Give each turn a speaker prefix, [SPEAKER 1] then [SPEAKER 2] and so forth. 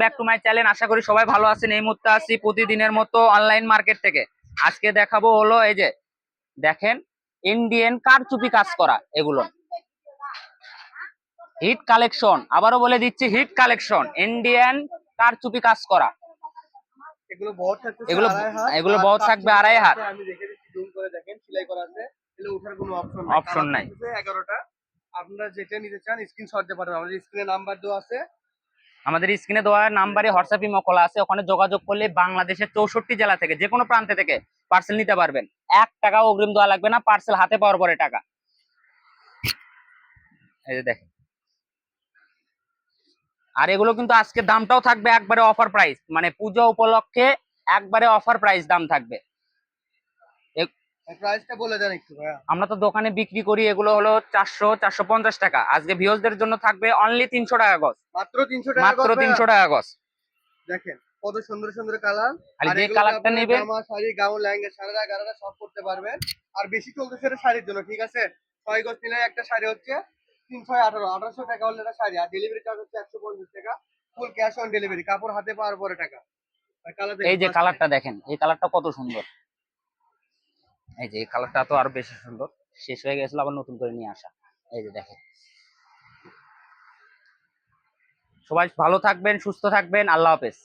[SPEAKER 1] Back to my channel আশা করি সবাই ভালো আছেন। এই মুহূর্তে আসছি প্রতিদিনের মতো অনলাইন মার্কেট থেকে। আজকে দেখাবো হলো এই যে দেখেন ইন্ডিয়ান কারচুপি কাজ করা এগুলো। হিট কালেকশন আবারও বলে দিচ্ছি হিট কালেকশন ইন্ডিয়ান কারচুপি কাজ করা।
[SPEAKER 2] এগুলো
[SPEAKER 1] এগুলো এগুলো
[SPEAKER 2] পাঁচ
[SPEAKER 1] থাকবে আড়াই হাত।
[SPEAKER 2] আমি দেখে দিচ্ছি জুম করে দেখেন সেলাই করা আছে। এগুলো ওঠার কোনো অপশন
[SPEAKER 1] Option নাই।
[SPEAKER 2] এগারোটা। আপনারা যেটা নিতে চান স্ক্রিনশট দিতে পারবেন আমাদের স্ক্রিনে নাম্বার দেওয়া আছে।
[SPEAKER 1] আমাদের স্ক্রিনে দেওয়া নাম্বারে হোয়াটসঅ্যাপ ইমো খোলা আছে, ওখানে যোগাযোগ করলে বাংলাদেশের চৌষট্টি জেলা থেকে, যে কোনো প্রান্তে থেকে পার্সেল নিতে পারবেন। এক টাকা অগ্রিম দেওয়া লাগবে না পার্সেল হাতে পাওয়ার পরে টাকা। এই যে দেখেন। আর এগুলো কিন্তু আজকে দামটাও থাকবে একবারে অফার প্রাইস মানে পুজো উপলক্ষে একবারে অফার প্রাইস দাম থাকবে।
[SPEAKER 2] প্রাইসটা বলে দেন একটু ভাইয়া।
[SPEAKER 1] আমরা তো দোকানে বিক্রি করি এগুলো হলো চারশো চারশো পঞ্চাশ টাকা। আজকে ভিউজদের জন্য থাকবে অনলি তিনশো টাকা গজ।
[SPEAKER 2] মাত্র তিনশো টাকা
[SPEAKER 1] মাত্র তিনশো টাকা গজ।
[SPEAKER 2] দেখেন কত সুন্দর সুন্দর কালার
[SPEAKER 1] আর যে কালারটা
[SPEAKER 2] জামা শাড়ি গাউন লেহেঙ্গা সারারা গারারা সব করতে পারবেন। আর বেশি চলতেছে এটা শাড়ির জন্য ঠিক আছে? ছয় গজ নিলে একটা শাড়ি হচ্ছে তিনশো আঠারো। আঠারোশো টাকা হলে একটা শাড়ি আর ডেলিভারি চার্জ হচ্ছে একশো পঞ্চাশ টাকা। ফুল ক্যাশ অন ডেলিভারি কাপড় হাতে পাওয়ার পরে টাকা।
[SPEAKER 1] এই যে কালারটা দেখেন এই কালারটা কত সুন্দর। এই যে কালারটা তো আরও বেশি সুন্দর। শেষ হয়ে গেছিল, আবার নতুন করে নিয়ে আসা। এই যে, দেখেন। সবাই ভালো থাকবেন, সুস্থ থাকবেন, আল্লাহ হাফেজ।